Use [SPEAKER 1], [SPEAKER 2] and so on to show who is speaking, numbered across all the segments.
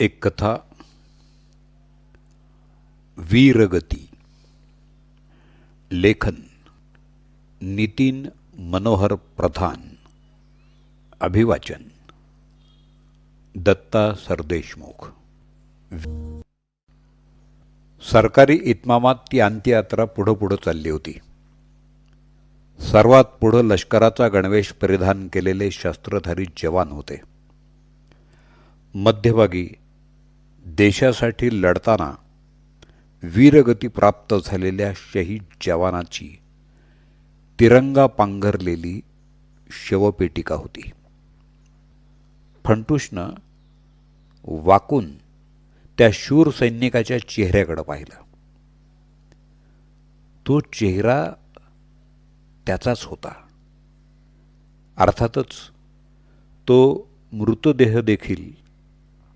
[SPEAKER 1] एक कथा वीरगती. लेखन नितीन मनोहर प्रधान. अभिवाचन दत्ता सरदेशमुख. सरकारी इतमामात ती अंत्ययात्रा पुढं पुढं चालली होती. सर्वात पुढं लष्कराचा गणवेश परिधान केलेले शस्त्रधारी जवान होते. मध्यभागी देशासाठी लढताना वीरगती प्राप्त झालेल्या शहीद जवानाची तिरंगा पांघरलेली शवपेटिका होती. फंटूशनं वाकून त्या शूर सैनिकाच्या चेहऱ्याकडं पाहिलं. तो चेहरा त्याचाच होता. अर्थातच तो मृतदेह देखील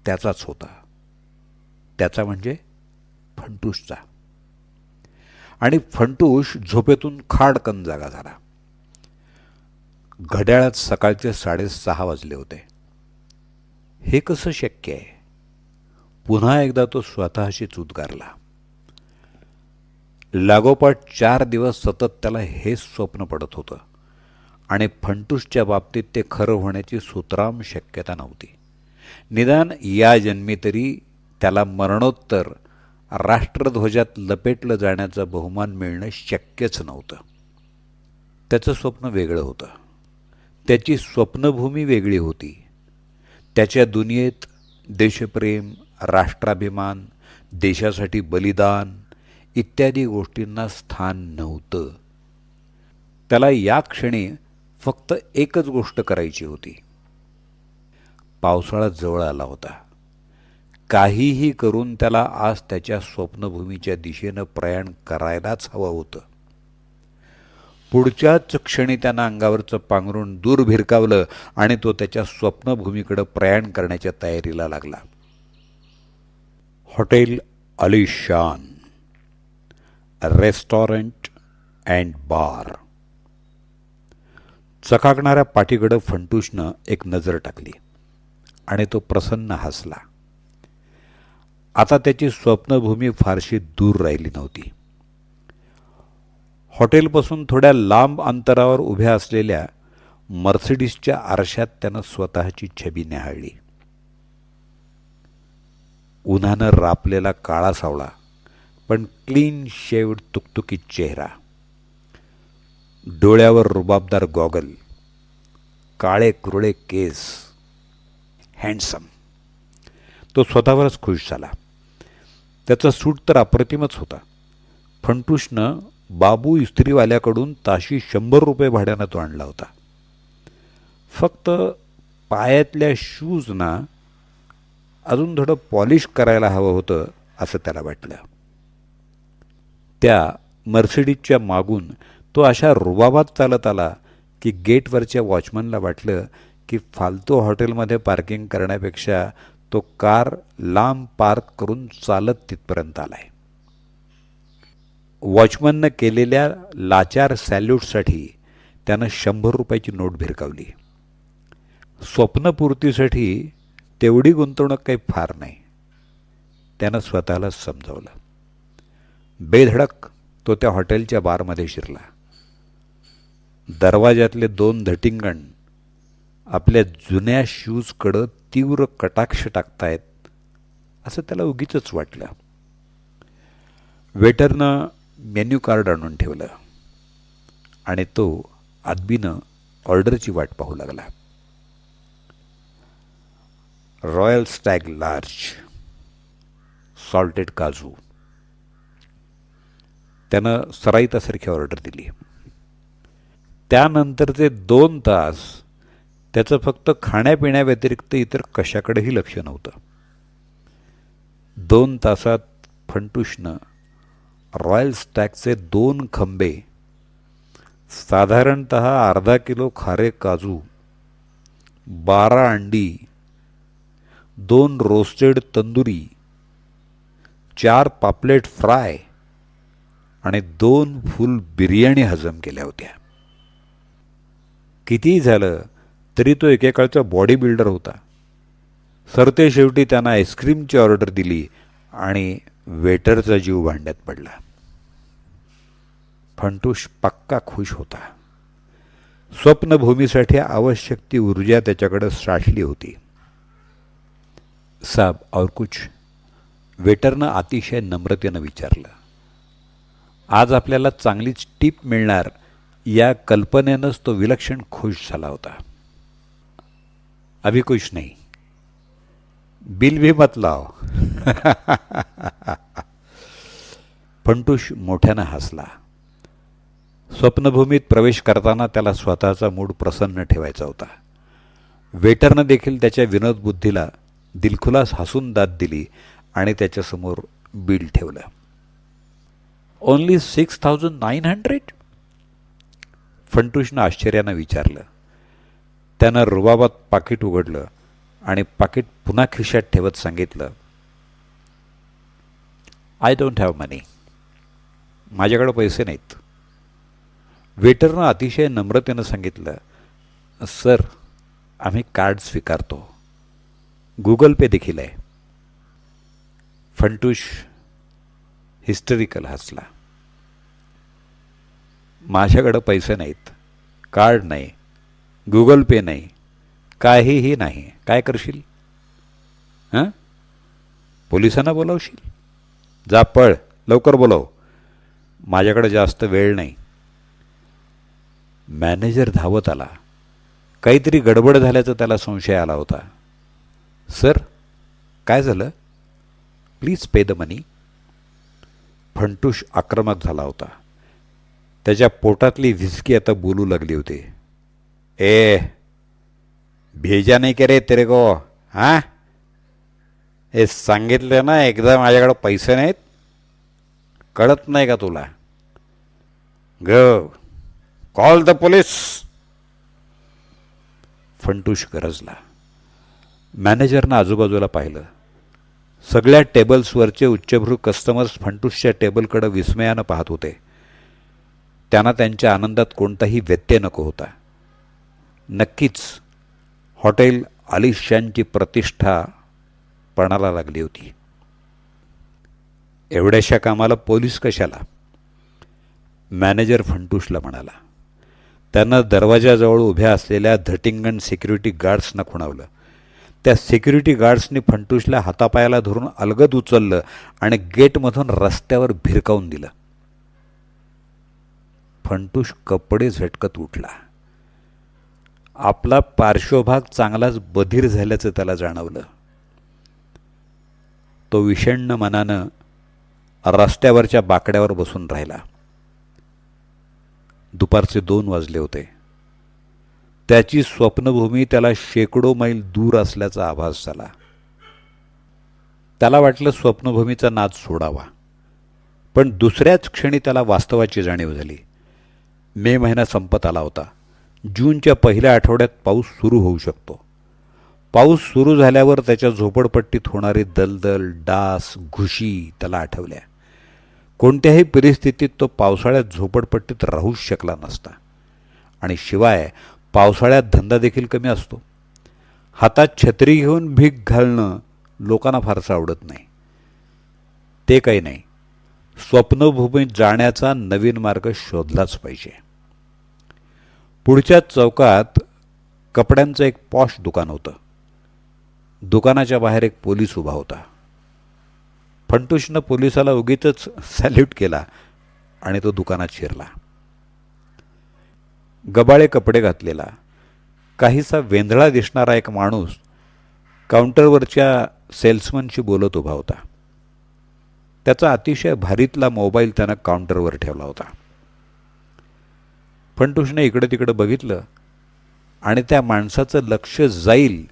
[SPEAKER 1] त्याचाच होता. त्याचा म्हणजे फंटूशचा आणि फंटूश झोपेतून खाडकन जागा झाला. घड्याळात सकाळचे साडेसहा वाजले होते. हे कसं शक्य आहे? पुन्हा एकदा तो स्वतःशीच उद्गारला लागोपाठ चार दिवस सतत त्याला हेच स्वप्न पडत होतं. आणि फंटूसच्या बाबतीत ते खरं होण्याची सुतराम शक्यता नव्हती. निदान या जन्मी तरी त्याला मरणोत्तर राष्ट्रध्वजात लपेटलं जाण्याचा बहुमान मिळणं शक्यच नव्हतं. त्याचं स्वप्न वेगळं होतं. त्याची स्वप्नभूमी वेगळी होती. त्याच्या दुनियेत देशप्रेम राष्ट्राभिमान देशासाठी बलिदान इत्यादी गोष्टींना स्थान नव्हतं. त्याला या क्षणी फक्त एकच गोष्ट करायची होती. पावसाळा जवळ आला होता. काहीही करून त्याला आज त्याच्या स्वप्नभूमीच्या दिशेनं प्रयाण करायलाच हवं होतं. पुढच्याच क्षणी त्यानं अंगावरचं पांघरून दूर भिरकावलं आणि तो त्याच्या स्वप्नभूमीकडं प्रयाण करण्याच्या तयारीला लागला. हॉटेल अलिशान रेस्टॉरंट अँड बार. चकाकणाऱ्या पाठीकडं फंटूशनं एक नजर टाकली आणि तो प्रसन्न हसला. आता त्याची स्वप्नभूमी फारशी दूर राहिली नव्हती. हॉटेलपासून थोड्या लांब अंतरावर उभ्या असलेल्या मर्सिडीसच्या आरशात त्यानं स्वतःची छबी न्याहाळली. उन्हानं रापलेला काळा सावळा पण क्लीन शेवड तुकतुकीत चेहरा. डोळ्यावर रुबाबदार गॉगल काळे कुरळे केस हँडसम. तो स्वतःवरच खुश झाला. त्याचा सूट तर अप्रतिमच होता. फंटूशनं बाबू इस्त्रीवाल्याकडून ताशी शंभर रुपये भाड्यानं तो आणला होता. फक्त पायातल्या शूजना अजून थोडं पॉलिश करायला हवं होतं असं त्याला वाटलं. त्या मर्सिडीजच्या मागून तो अशा रुबाबात चालत आला की गेटवरच्या वॉचमनला वाटलं की फालतू हॉटेलमध्ये पार्किंग करण्यापेक्षा तो कार लांब पार्क करून चालत तिथपर्यंत आलाय. वॉचमननं केलेल्या लाचार सॅल्यूटसाठी त्यानं शंभर रुपयाची नोट भिरकावली. स्वप्नपूर्तीसाठी तेवढी गुंतवणूक काही फार नाही. त्यानं स्वतःला समजावलं. बेधडक तो त्या हॉटेलच्या बारमध्ये शिरला. दरवाजातले दोन धटिंगण आपल्या जुन्या शूजकडं तीव्र कटाक्ष टाकतायत असं त्याला उगीच वाटलं. वेटरनं मेन्यू कार्ड आणून ठेवलं आणि तो आदबीनं ऑर्डरची वाट पाहू लागला. रॉयल स्टॅग लार्ज सॉल्टेड काजू. त्यानं सराईतासारखी ऑर्डर दिली. त्यानंतरचे दोन तास त्याचं फक्त खाण्यापिण्याव्यतिरिक्त इतर कशाकडेही लक्ष नव्हतं. दोन तासात फंटुषनं रॉयल स्टॅकचे दोन खंबे साधारणत अर्धा किलो खारे काजू बारा अंडी दोन रोस्टेड तंदुरी चार पापलेट फ्राय आणि दोन फुल बिर्याणी हजम केल्या होत्या. कितीही झालं तरी तो एकेकाळचा बॉडी बिल्डर होता. सरते शेवटी त्यांना आईस्क्रीमची ऑर्डर दिली आणि वेटरचा जीव भांड्यात पडला. फंटूश पक्का खुश होता. स्वप्नभूमीसाठी आवश्यक ती ऊर्जा त्याच्याकडं साठली होती. साब और कुछ. वेटरनं अतिशय नम्रतेनं विचारलं. आज आपल्याला चांगलीच टीप मिळणार. या कल्पनेनंच तो विलक्षण खुश झाला होता. अभी कुछ नहीं। बिल भी मत लाव फंटूश मोठ्यानं हसला। स्वप्नभूमीत प्रवेश करताना त्याला स्वतःचा मूड प्रसन्न ठेवायचा होता. वेटरनं देखील त्याच्या विनोदबुद्धीला दिलखुलास हसून दाद दिली आणि त्याच्यासमोर बिल ठेवलं. Only six thousand nine hundred फंटूशनं आश्चर्यानं विचारलं. त्यानं रुबाबात पाकिट उघडलं आणि पाकिट पुन्हा खिशात ठेवत सांगितलं आय डोंट हॅव मनी माझ्याकडं पैसे नाहीत. वेटरनं अतिशय नम्रतेनं सांगितलं सर आम्ही कार्ड स्वीकारतो. गुगल पे देखील आहे. फंटूश हिस्टरिकल हसला. माझ्याकडं पैसे नाहीत कार्ड नाही. गुगल पे नाही. काहीही नाही. काय करशील? हां? पोलिसांना बोलावशील? जा पळ. लवकर बोलाव. माझ्याकडे जास्त वेळ नाही. मॅनेजर धावत आला. काहीतरी गडबड झाल्याचा त्याला संशय आला होता. सर काय झालं? Please pay the money. Funtoosh आक्रमक झाला होता. त्याच्या पोटातली व्हिस्की आता बोलू लागली होती. ए भेजा नाही के रे तेरे को हां हे सांगितलं ना एकदा माझ्याकडं पैसे नाहीत कळत नाही का तुला ग कॉल द पोलीस फंटूश गरजला मॅनेजरनं आजूबाजूला पाहिलं सगळ्या टेबल्सवरचे उच्चभ्रू कस्टमर्स फंटूशच्या टेबलकडं विस्मयानं पाहत होते त्यांना त्यांच्या आनंदात कोणताही व्यत्यय नको होता नक्कीच हॉटेल आलिशानची प्रतिष्ठा पणाला लागली होती. एवढ्याशा कामाला पोलीस कशाला? मॅनेजर फंटूशला म्हणाला. त्यांना दरवाजाजवळ उभ्या असलेल्या धटिंगण सिक्युरिटी गार्ड्सना खुणावलं. त्या सिक्युरिटी गार्ड्सनी फंटूशला हातापायाला धरून अलगद उचललं आणि गेटमधून रस्त्यावर भिरकावून दिलं. फंटूश कपडे झटकत उठला. आपला पार्श्वभाग चांगलाच बधीर झाल्याचं त्याला जाणवलं. तो विषण्ण मनानं रस्त्यावरच्या बाकड्यावर बसून राहिला. दुपारचे दोन वाजले होते. त्याची स्वप्नभूमी त्याला शेकडो मैल दूर असल्याचा आभास झाला. त्याला वाटलं स्वप्नभूमीचा नाद सोडावा. पण दुसऱ्याच क्षणी त्याला वास्तवाची जाणीव झाली. मे महिना संपत आला होता. जूनच्या पहिल्या आठवड्यात पाऊस सुरू होऊ शकतो. पाऊस सुरू झाल्यावर त्याच्या झोपडपट्टीत होणारी दलदल डास घुशी त्याला आठवल्या. कोणत्याही परिस्थितीत तो पावसाळ्यात झोपडपट्टीत राहूच शकला नसता. आणि शिवाय पावसाळ्यात धंदा देखील कमी असतो. हातात छत्री घेऊन भीक घालणं लोकांना फारसं आवडत नाही. ते काही नाही. स्वप्नभूमीत जाण्याचा नवीन मार्ग शोधलाच पाहिजे. पुढच्या चौकात कपड्यांचं एक पॉश दुकान होतं. दुकानाच्या बाहेर एक पोलीस उभा होता. फंटूशनं पोलिसाला उगीच सॅल्यूट केला आणि तो दुकानात शिरला. गबाळे कपडे घातलेला काहीसा वेंधळा दिसणारा एक माणूस काउंटरवरच्या सेल्समनशी बोलत उभा होता. त्याचा अतिशय भारीतला मोबाईल त्यानं काउंटरवर ठेवला होता. फंटूशने इकडे तिकडे बघितलं आणि त्या माणसाचं लक्ष जाईल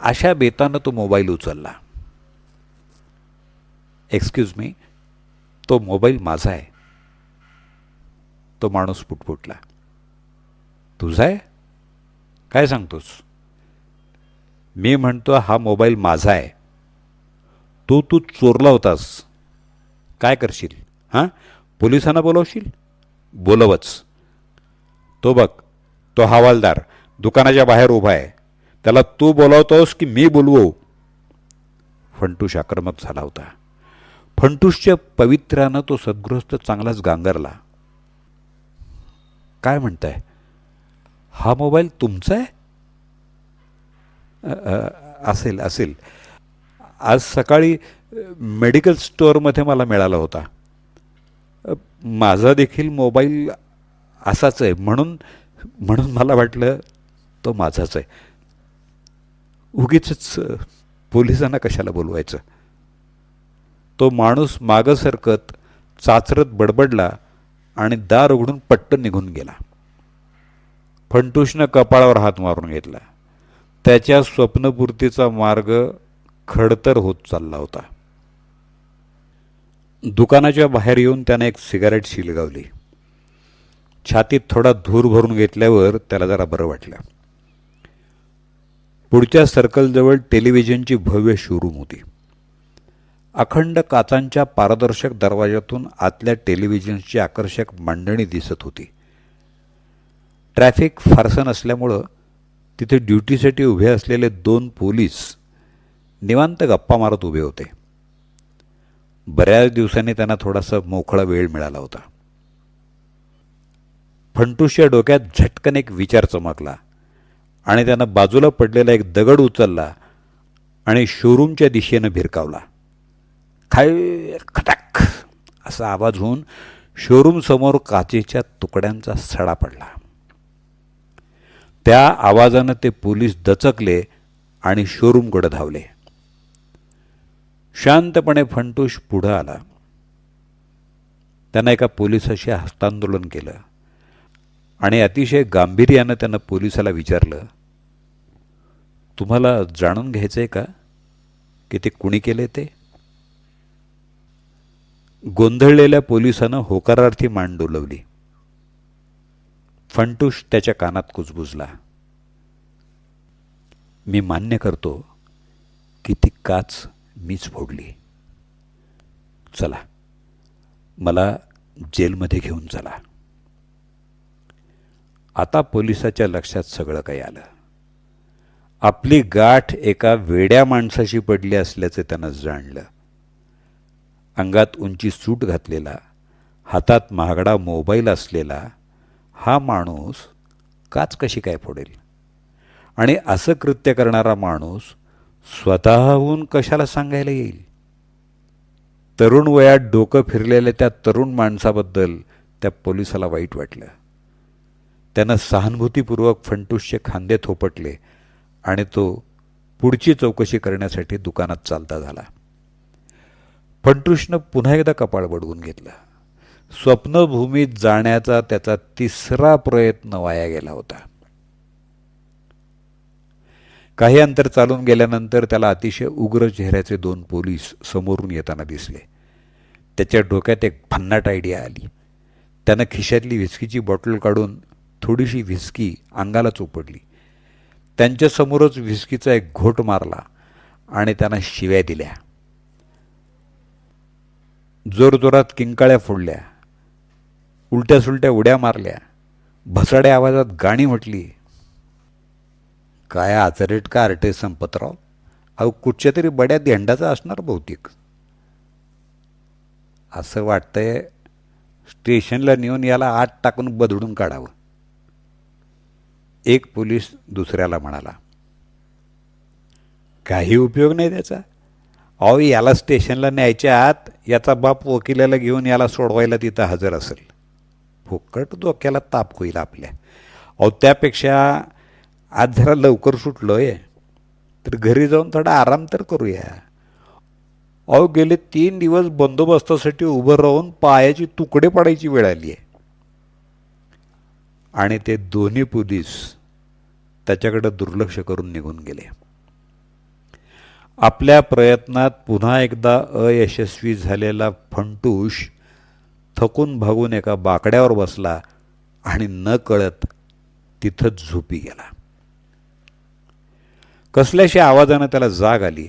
[SPEAKER 1] अशा बेतानं तो मोबाईल उचलला. एक्सक्यूज मी तो मोबाईल माझा आहे. तो माणूस पुटपुटला. तुझा आहे? काय सांगतोस? मी म्हणतो हा मोबाईल माझा आहे. तू तू चोरला होतास. काय करशील? हां? पोलिसांना बोलवशील? बोलवच. तो बघ तो हवालदार दुकानाच्या बाहेर उभा आहे. त्याला तू बोलावतोस की मी बोलवू? फंटूश आक्रमक झाला होता. फंटूशच्या पवित्र्यानं तो सद्गृहस्थ चांगलाच गांगरला. काय म्हणताय? हा मोबाईल तुमचा आहे? असेल असेल. आज सकाळी मेडिकल स्टोअरमध्ये मला मिळाला होता. माझा देखील मोबाईल असाच आहे. म्हणून म्हणून मला वाटलं तो माझाच आहे. उगीच पोलिसांना कशाला बोलवायचं? तो माणूस मागं सरकत चाचरत बडबडला आणि दार उघडून पट्टन निघून गेला. फंटूशनं कपाळावर हात मारून घेतला. त्याच्या स्वप्नपूर्तीचा मार्ग खडतर होत चालला होता. दुकानाच्या बाहेर येऊन त्याने एक सिगारेट शिलगावली. छातीत थोडा धूर भरून घेतल्यावर त्याला जरा बरं वाटलं. पुढच्या सर्कलजवळ टेलिव्हिजनची भव्य शोरूम होती. अखंड काचांच्या पारदर्शक दरवाजातून आतल्या टेलिव्हिजनची आकर्षक मांडणी दिसत होती. ट्रॅफिक फारसं नसल्यामुळं तिथे ड्युटीसाठी उभे असलेले दोन पोलीस निवांत गप्पा मारत उभे होते. बऱ्याच दिवसांनी त्यांना थोडासा मोकळा वेळ मिळाला होता. फंटूशच्या डोक्यात झटकन एक विचार चमकला. आणि त्यानं बाजूला पडलेला एक दगड उचलला आणि शोरूमच्या दिशेनं भिरकावला. खाय खटाक असा आवाज होऊन शोरूमसमोर काचेच्या तुकड्यांचा सडा पडला. त्या आवाजानं ते पोलीस दचकले आणि शोरूमकडे धावले. शांतपणे फंटूश पुढं आला. त्यांना एका पोलिसाशी हस्तांदोलन केलं. आणि अतिशय गांभीर्यानं त्यानं पोलिसाला विचारलं तुम्हाला जाणून घ्यायचं आहे का की ते कुणी केले ते? गोंधळलेल्या पोलिसानं होकारार्थी मान डोलवली. फंटूश त्याच्या कानात कुजबुजला. मी मान्य करतो की ती काच मीच फोडली. चला मला जेलमध्ये घेऊन चला. आता पोलिसाच्या लक्षात सगळं काही आलं. आपली गाठ एका वेड्या माणसाशी पडली असल्याचं त्यानं जाणलं. अंगात उंची सूट घातलेला हातात महागडा मोबाईल असलेला हा माणूस काच कशी काय फोडेल? आणि असं कृत्य करणारा माणूस स्वतःहून कशाला सांगायला येईल? तरुण वयात डोकं फिरलेल्या त्या तरुण माणसाबद्दल त्या पोलिसाला वाईट वाटलं. त्यानं सहानुभूतीपूर्वक फंटूसचे खांदे थोपटले आणि तो पुढची चौकशी करण्यासाठी दुकानात चालता झाला. फंटूशनं पुन्हा एकदा कपाळ बडवून घेतलं. स्वप्नभूमीत जाण्याचा त्याचा तिसरा प्रयत्न वाया गेला होता. काही अंतर चालून गेल्यानंतर त्याला अतिशय उग्र चेहऱ्याचे दोन पोलीस समोरून येताना दिसले. त्याच्या डोक्यात एक भन्नाट आयडिया आली. त्यानं खिशातली व्हिस्कीची बॉटल काढून थोडीशी व्हिस्की अंगाला चोपडली. त्यांच्यासमोरच व्हिस्कीचा एक घोट मारला आणि त्यांना शिव्या दिल्या. जोरजोरात किंकाळ्या फोडल्या. उलट्या सुलट्या उड्या मारल्या. भसाड्या आवाजात गाणी म्हटली. काय आचरेट का आर्टे संपतराव? अहो कुठच्या तरी बड्या धेंडाचा असणार बहुतेक. असं वाटतंय स्टेशनला नेऊन याला आत टाकून बदडून काढावं. एक पोलीस दुसऱ्याला म्हणाला काही उपयोग नाही त्याचा. अहो याला स्टेशनला न्यायच्या आत याचा बाप वकिलाला घेऊन याला सोडवायला तिथं हजर असेल. फुकट डोक्याला ताप होईल आपल्या. अहो त्यापेक्षा आज जरा लवकर सुटलो आहे तर घरी जाऊन थोडा आराम तर करूया. अहो गेले तीन दिवस बंदोबस्तासाठी उभं राहून पायाची तुकडे पडायची वेळ आली आहे आणि ते दोन्ही पोलीस त्याच्याकडं दुर्लक्ष करून निघून गेले. आपल्या प्रयत्नात पुन्हा एकदा अयशस्वी झालेला फंटूश थकून भागून एका बाकड्यावर बसला आणि न कळत तिथंच झोपी गेला. कसल्याशी आवाजानं त्याला जाग आली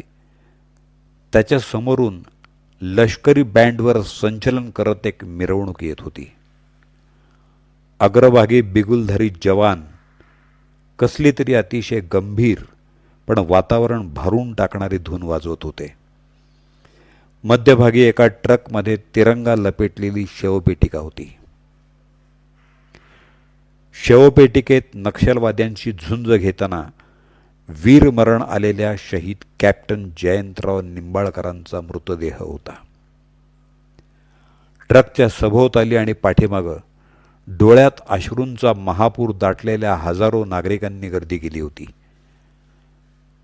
[SPEAKER 1] त्याच्या समोरून लष्करी बँडवर संचलन करत एक मिरवणूक येत होती. अग्रभागी बिगुलधारी जवान कसली तरी अतिशय गंभीर पण वातावरण भरून टाकणारी धून वाजवत होते. मध्यभागी एका ट्रकमध्ये तिरंगा लपेटलेली शवपेटिका होती. शवपेटिकेत नक्षलवाद्यांशी झुंज घेताना वीरमरण आलेल्या शहीद कॅप्टन जयंतराव निंबाळकरांचा मृतदेह होता. ट्रकच्या सभोवताली आणि पाठीमागं डोळ्यात अश्रूंचा महापूर दाटलेल्या हजारो नागरिकांनी गर्दी केली होती.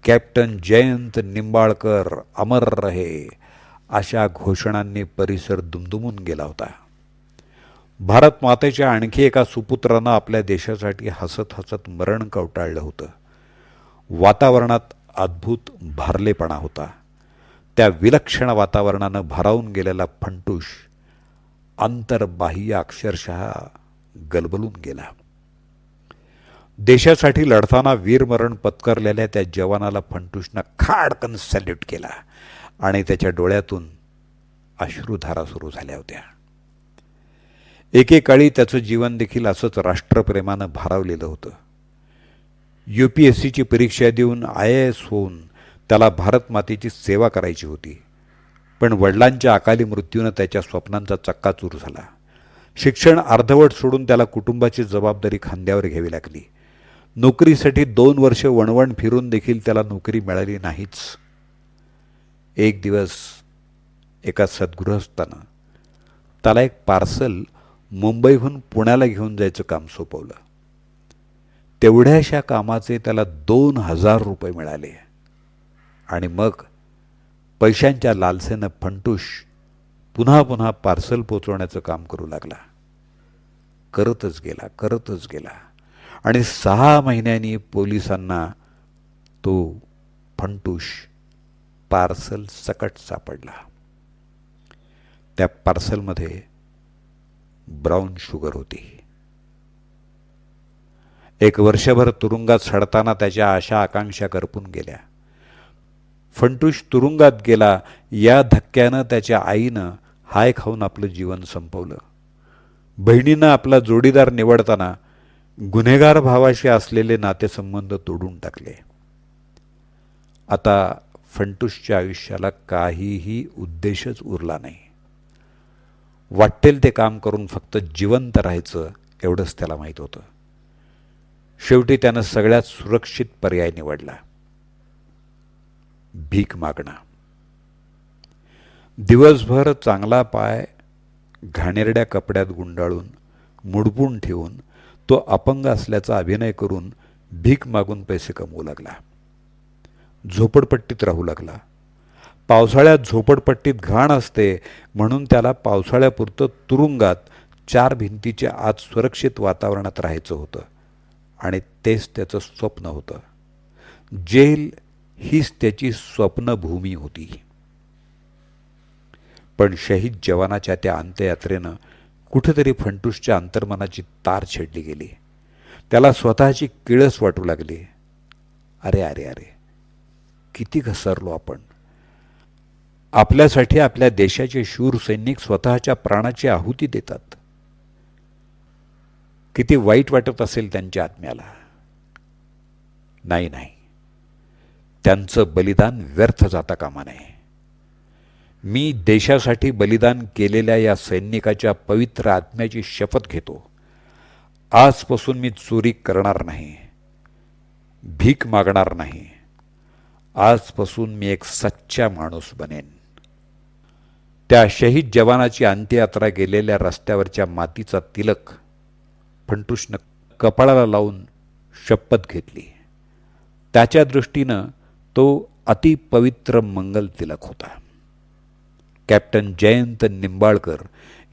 [SPEAKER 1] कॅप्टन जयंत निंबाळकर अमर रहे अशा घोषणांनी परिसर दुमदुमून गेला होता. भारत मातेच्या आणखी एका सुपुत्रानं आपल्या देशासाठी हसत हसत मरण कवटाळलं होतं. वातावरणात अद्भुत भारलेपणा होता. त्या विलक्षण वातावरणानं भारावून गेलेला फंटूश अंतर्बाह्य अक्षरशः गलबलून गेला. देशासाठी लढताना वीरमरण पत्करलेल्या त्या जवानाला फंटूशनं खाडकन सॅल्यूट केला आणि त्याच्या डोळ्यातून अश्रुधारा सुरू झाल्या होत्या. एकेकाळी त्याचं जीवन देखील असंच राष्ट्रप्रेमानं भारावलेलं होतं. यू पी एस सीची परीक्षा देऊन आय ए एस होऊन त्याला भारत मातेची सेवा करायची होती. पण वडिलांच्या अकाली मृत्यूनं त्याच्या स्वप्नांचा चक्काचूर झाला. शिक्षण अर्धवट सोडून त्याला कुटुंबाची जबाबदारी खांद्यावर घ्यावी लागली. नोकरीसाठी दोन वर्ष वणवण फिरून देखील त्याला नोकरी मिळाली नाहीच. एक दिवस एका सद्गृहस्थानं त्याला एक पार्सल मुंबईहून पुण्याला घेऊन जायचं काम सोपवलं. तेवढ्याशा कामाचे त्याला दोन हजार रुपये मिळाले. आणि मग पैशांच्या लालसेनं फंटूश पुन्हा पुन्हा पार्सल पोचवण्याचं काम करू लागला. करतच गेला करतच गेला. आणि सहा महिन्यांनी पोलिसांना तो फंटूश पार्सल सकट सापडला. त्या पार्सलमध्ये ब्राऊन शुगर होती. एक वर्षभर तुरुंगात सडताना त्याच्या आशा आकांक्षा करपून गेल्या. फंटूश तुरुंगात गेला या धक्क्यानं त्याच्या आईनं हाय खाऊन आपलं जीवन संपवलं. बहिणीनं आपला जोडीदार निवडताना गुन्हेगार भावाशी असलेले नातेसंबंध तोडून टाकले. आता फंटूसच्या आयुष्याला काहीही उद्देशच उरला नाही. वाटेल ते काम करून फक्त जिवंत राहायचं एवढंच त्याला माहीत होतं. शेवटी त्यानं सगळ्यात सुरक्षित पर्याय निवडला. भीक मागणं. दिवसभर चांगला पाय घाणेरड्या कपड्यात गुंडाळून मुडपून ठेवून तो अपंग असल्याचा अभिनय करून भीक मागून पैसे कमवू लागला. झोपडपट्टीत राहू लागला. पावसाळ्यात झोपडपट्टीत घाण असते म्हणून त्याला पावसाळ्यापुरतं तुरुंगात चार भिंतीच्या आत सुरक्षित वातावरणात राहायचं होतं आणि तेच त्याचं स्वप्न होतं. जेल हीच त्याची स्वप्नभूमी होती. पण शहीद जवानाच्या त्या अंत्ययात्रेनं कुठेतरी फंटूसच्या अंतर्मनाची तार छेडली गेली. त्याला स्वतःची किळस वाटू लागली. अरे अरे अरे किती घसरलो आपण. आपल्यासाठी आपल्या देशाचे शूर सैनिक स्वतःच्या प्राणाची आहुती देतात. किती वाईट वाटत असेल त्यांच्या आत्म्याला. नाही नाही. त्यांचं बलिदान व्यर्थ जाता कामा नये. मी देशासाठी बलिदान केलेल्या या सैनिकाच्या पवित्र आत्म्याची शपथ घेतो. आजपासून मी चोरी करणार नाही. भीक मागणार नाही. आजपासून मी एक सच्चा माणूस बनेन. त्या शहीद जवानाची अंत्ययात्रा गेलेल्या रस्त्यावरच्या मातीचा तिलक फंटूशनं कपाळाला लावून शपथ घेतली. त्याच्या दृष्टीनं तो अतिपवित्र मंगल तिलक होता. कॅप्टन जयंत निंबाळकर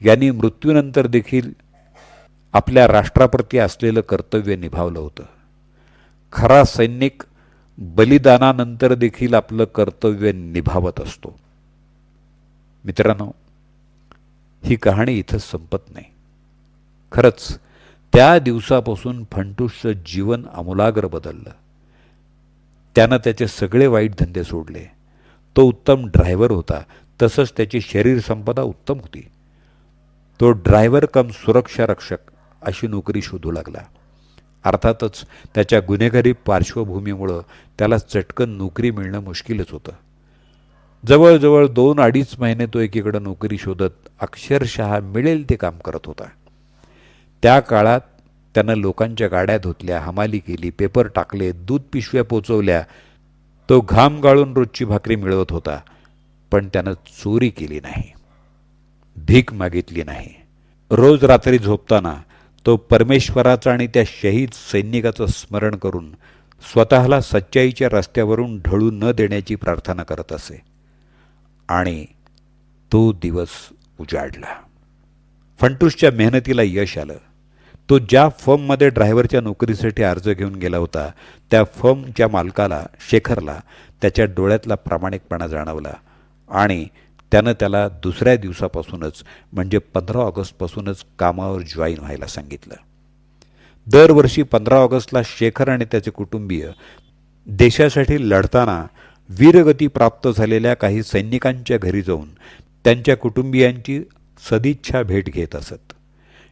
[SPEAKER 1] यांनी मृत्यूनंतर देखील आपल्या राष्ट्राप्रती असलेलं कर्तव्य निभावलं होतं. खरा सैनिक बलिदानानंतर देखील आपलं कर्तव्य निभावत असतो. मित्रांनो ही कहाणी इथं संपत नाही. खरंच त्या दिवसापासून फंटूसचं जीवन आमूलाग्र बदललं. त्यानं त्याचे सगळे वाईट धंदे सोडले. तो उत्तम ड्रायव्हर होता. तसंच त्याची शरीर संपदा उत्तम होती. तो ड्रायव्हर कम सुरक्षा रक्षक अशी नोकरी शोधू लागला. अर्थातच त्याच्या गुन्हेगारी पार्श्वभूमीमुळं त्याला चटकन नोकरी मिळणं मुश्किलच होतं. जवळजवळ दोन अडीच महिने तो एकीकडं नोकरी शोधत अक्षरशः मिळेल ते काम करत होता. त्या काळात त्यानं लोकांच्या गाड्या धुतल्या हमाली केली पेपर टाकले दूध पिशव्या पोचवल्या. तो घाम गाळून रोजची भाकरी मिळवत होता. पण त्यानं चोरी केली नाही. भीक मागितली नाही. रोज रात्री झोपताना तो परमेश्वराचं आणि त्या शहीद सैनिकाचं स्मरण करून स्वतःला सच्चाईच्या रस्त्यावरून ढळू न देण्याची प्रार्थना करत असे. आणि तो दिवस उजाडला. फंटूसच्या मेहनतीला यश आलं. तो ज्या फर्ममध्ये ड्रायव्हरच्या नोकरीसाठी अर्ज घेऊन गेला होता त्या फर्मच्या मालकाला शेखरला त्याच्या डोळ्यातला प्रामाणिकपणा जाणवला. आणि त्यानं त्याला दुसऱ्या दिवसापासूनच म्हणजे पंधरा ऑगस्टपासूनच कामावर जॉईन व्हायला सांगितलं. दरवर्षी पंधरा ऑगस्टला शेखर आणि त्याचे कुटुंबीय देशासाठी लढताना वीरगती प्राप्त झालेल्या काही सैनिकांच्या घरी जाऊन त्यांच्या कुटुंबियांची सदिच्छा भेट घेत असत.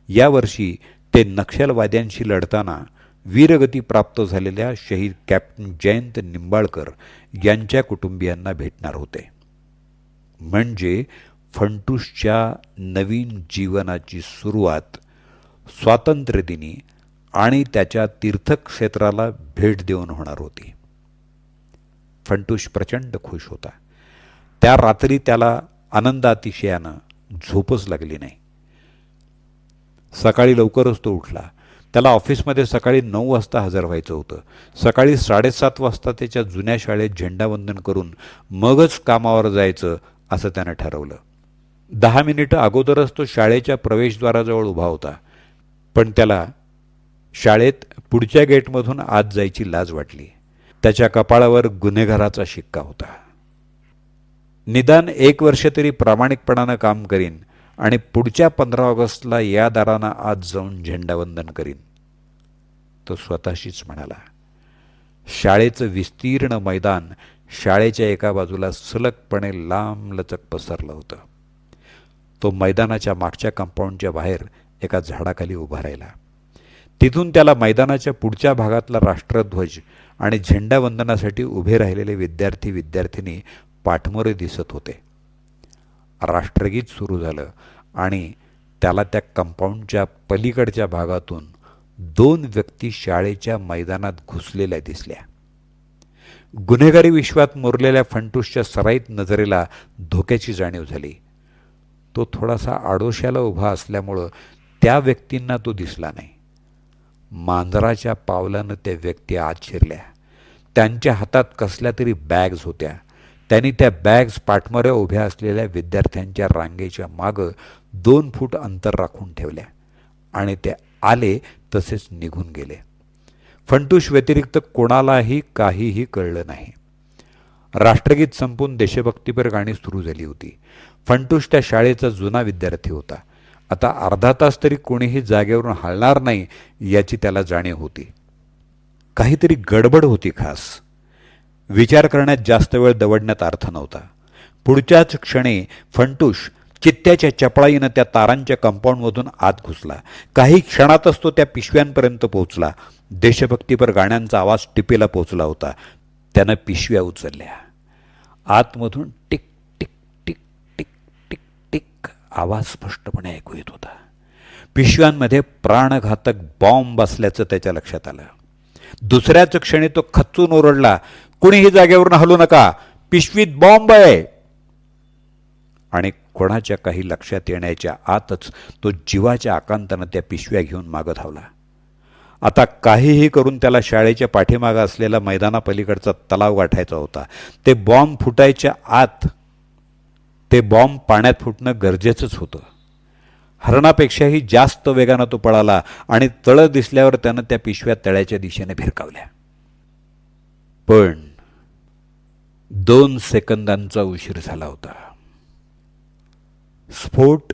[SPEAKER 1] यावर्षी ते नक्षलवाद्यांशी लढताना वीरगती प्राप्त झालेल्या शहीद कॅप्टन जयंत निंबाळकर यांच्या कुटुंबियांना भेटणार होते. म्हणजे फंटूसच्या नवीन जीवनाची सुरुवात स्वातंत्र्यदिनी आणि त्याच्या तीर्थक्षेत्राला भेट देऊन होणार होती. फंटूश प्रचंड खुश होता. त्या रात्री त्याला आनंदातिशयानं झोपच लागली नाही. सकाळी लवकरच तो उठला. त्याला ऑफिसमध्ये सकाळी नऊ वाजता हजर व्हायचं होतं. सकाळी साडेसात वाजता त्याच्या जुन्या शाळेत झेंडावंदन करून मगच कामावर जायचं असं त्यानं ठरवलं. दहा मिनिटं अगोदरच तो शाळेच्या प्रवेशद्वाराजवळ उभा होता. पण त्याला शाळेत पुढच्या गेटमधून आत जायची लाज वाटली. त्याच्या कपाळावर गुन्हेगाराचा शिक्का होता. निदान एक वर्ष तरी प्रामाणिकपणानं काम करीन आणि पुढच्या पंधरा ऑगस्टला या दारानं आत जाऊन झेंडावंदन करीन. तो स्वतःशीच म्हणाला शाळेचं विस्तीर्ण मैदान शाळेच्या एका बाजूला सलगपणे लांब लचक पसरलं होतं. तो मैदानाच्या मागच्या कंपाऊंडच्या बाहेर एका झाडाखाली उभा राहिला. तिथून त्याला मैदानाच्या पुढच्या भागातला राष्ट्रध्वज आणि झेंडावंदनासाठी उभे राहिलेले विद्यार्थी विद्यार्थिनी पाठमोरे दिसत होते. राष्ट्रगीत सुरू झालं आणि त्याला त्या कंपाऊंडच्या पलीकडच्या भागातून दोन व्यक्ती शाळेच्या मैदानात घुसलेल्या दिसल्या. गुन्हेगारी विश्वात मुरलेल्या फंटूसच्या सराईत नजरेला धोक्याची जाणीव झाली. तो थोडासा आडोश्याला उभा असल्यामुळं त्या व्यक्तींना तो दिसला नाही. मांजराच्या पावलानं त्या व्यक्ती आत शिरल्या. त्यांच्या हातात कसल्या तरी बॅग्ज होत्या. त्यांनी त्या बॅग्ज पाठमऱ्या उभ्या असलेल्या विद्यार्थ्यांच्या रांगेच्या मागं दोन फूट अंतर राखून ठेवल्या आणि ते आले तसेच निघून गेले. फंटूश व्यतिरिक्त कोणालाही काहीही कळलं नाही. राष्ट्रगीत संपून देशभक्तीपर गाणी सुरू झाली होती. फंटूश त्या शाळेचा जुना विद्यार्थी होता. आता अर्धा तास तरी कोणीही जागेवरून हलणार नाही याची त्याला जाणीव होती. काहीतरी गडबड होती खास. विचार करण्यात जास्त वेळ दवडण्यात अर्थ नव्हता. पुढच्याच क्षणी फंटूश चित्त्याच्या चपळाईनं त्या तारांच्या कंपाऊंडमधून आत घुसला. काही क्षणातच तो त्या पिशव्यांपर्यंत पोहोचला. देशभक्तीपर गाण्यांचा आवाज टिपेला पोहोचला होता. त्यानं पिशव्या उचलल्या. आतमधून tick tick tick tick tick tick आवाज स्पष्टपणे ऐकू येत होता. पिशव्यांमध्ये प्राणघातक बॉम्ब असल्याचं त्याच्या लक्षात आलं. दुसऱ्याच क्षणी तो खच्चून ओरडला कुणीही जागेवरून हलू नका. पिशवीत बॉम्ब आहे. आणि कोणाच्या काही लक्षात येण्याच्या आतच तो जीवाच्या आकांतानं त्या पिशव्या घेऊन मागं धावला. आता काहीही करून त्याला शाळेच्या पाठीमागं असलेला मैदानापलीकडचा तलाव गाठायचा होता. ते बॉम्ब फुटायच्या आत ते बॉम्ब पाण्यात फुटणं गरजेचंच होतं. हरणापेक्षाही जास्त वेगानं तो पळाला आणि तळ दिसल्यावर त्यानं त्या पिशव्या तळ्याच्या दिशेने भिरकावल्या पण दोन सेकंदांचा उशीर झाला होता. स्फोट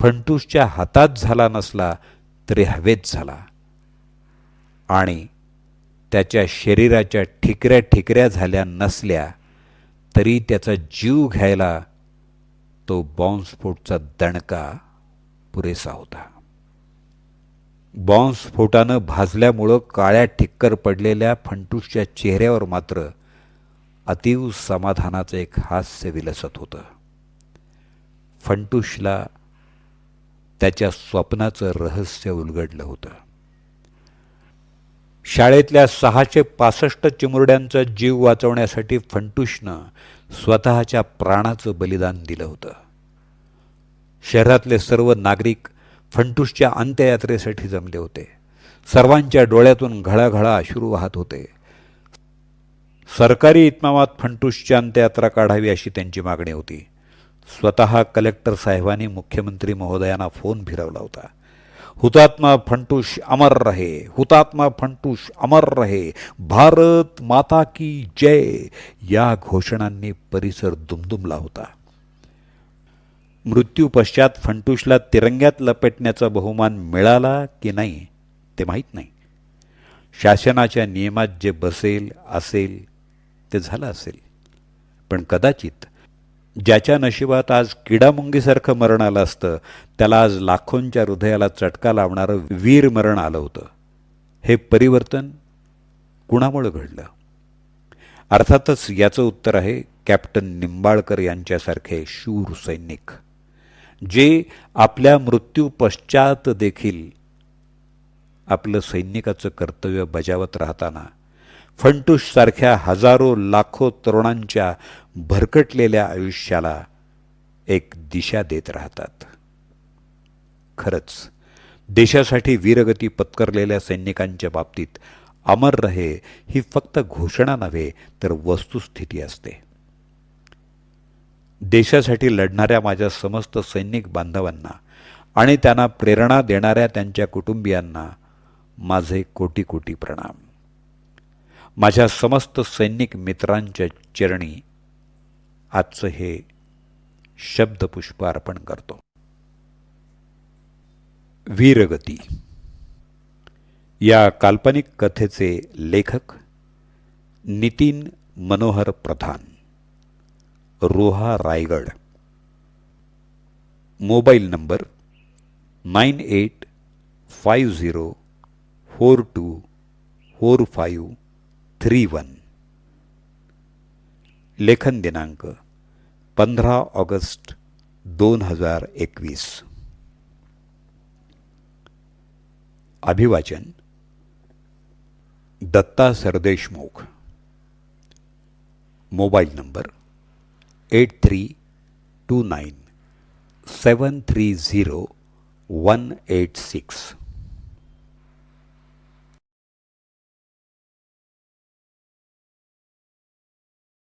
[SPEAKER 1] फंटूसच्या हातात झाला नसला तरी हवेत झाला. आणि त्याच्या शरीराच्या ठिकऱ्या ठिकऱ्या झाल्या नसल्या तरी त्याचा जीव घ्यायला तो बॉम्बस्फोटचा दणका पुरेसा होता. बॉम्बस्फोटानं भाजल्यामुळं काळ्या ठिक्कर पडलेल्या फंटूसच्या चेहऱ्यावर मात्र अतीव समाधानाचं एक हास्य विलसत होतं. फंटुशला त्याच्या स्वप्नाचं रहस्य उलगडलं होतं. शाळेतल्या सहाशे पासष्ट चिमुरड्यांचा जीव वाचवण्यासाठी फंटुशनं स्वतःच्या प्राणाचं बलिदान दिलं होतं. शहरातले सर्व नागरिक फंटुशच्या अंत्ययात्रेसाठी जमले होते. सर्वांच्या डोळ्यातून घळाघळा अश्रू वाहत होते. सरकारी इतमामात फंटुशची अंत्ययात्रा काढावी अशी त्यांची मागणी होती. स्वतः कलेक्टर साहेबांनी मुख्यमंत्री महोदयांना फोन फिरवला होता. हुतात्मा फंटूश अमर रहे हुतात्मा फंटूश अमर रहे भारत माता की जय या घोषणांनी परिसर दुमदुमला होता. मृत्यू पश्चात फंटुशला तिरंग्यात लपेटण्याचा बहुमान मिळाला की नाही ते माहीत नाही. शासनाच्या नियमात जे बसेल असेल ते झालं असेल. पण कदाचित ज्याच्या नशिबात आज किडामुंगीसारखं मरण आलं असतं त्याला आज लाखोंच्या हृदयाला चटका लावणारं वीर मरण आलं होतं. हे परिवर्तन कुणामुळं घडलं? अर्थातच याचं उत्तर आहे कॅप्टन निंबाळकर यांच्यासारखे शूर सैनिक जे आपल्या मृत्यू पश्चात देखील आपलं सैनिकाचं कर्तव्य बजावत राहताना फंटूशसारख्या हजारो लाखो तरुणांच्या भरकटलेल्या आयुष्याला एक दिशा देत राहतात. खरंच देशासाठी वीरगती पत्करलेल्या सैनिकांच्या बाबतीत अमर रहे ही फक्त घोषणा नव्हे तर वस्तुस्थिती असते. देशासाठी लढणाऱ्या माझ्या समस्त सैनिक बांधवांना आणि त्यांना प्रेरणा देणाऱ्या त्यांच्या कुटुंबियांना माझे कोटी कोटी प्रणाम. माझ्या समस्त सैनिक मित्रांच्या चरणी आजचं हे शब्दपुष्प अर्पण करतो. वीरगती. या काल्पनिक कथेचे लेखक Nitin Manohar Pradhan Roha Raigad. Mobile number nine eight five zero four two four five three one लेखन दिनांक पंधरा ऑगस्ट दोन हज़ार एकवीस। अभिवाचन। Datta Sardeshmukh. Mobile number eight three two nine seven three zero one eight six.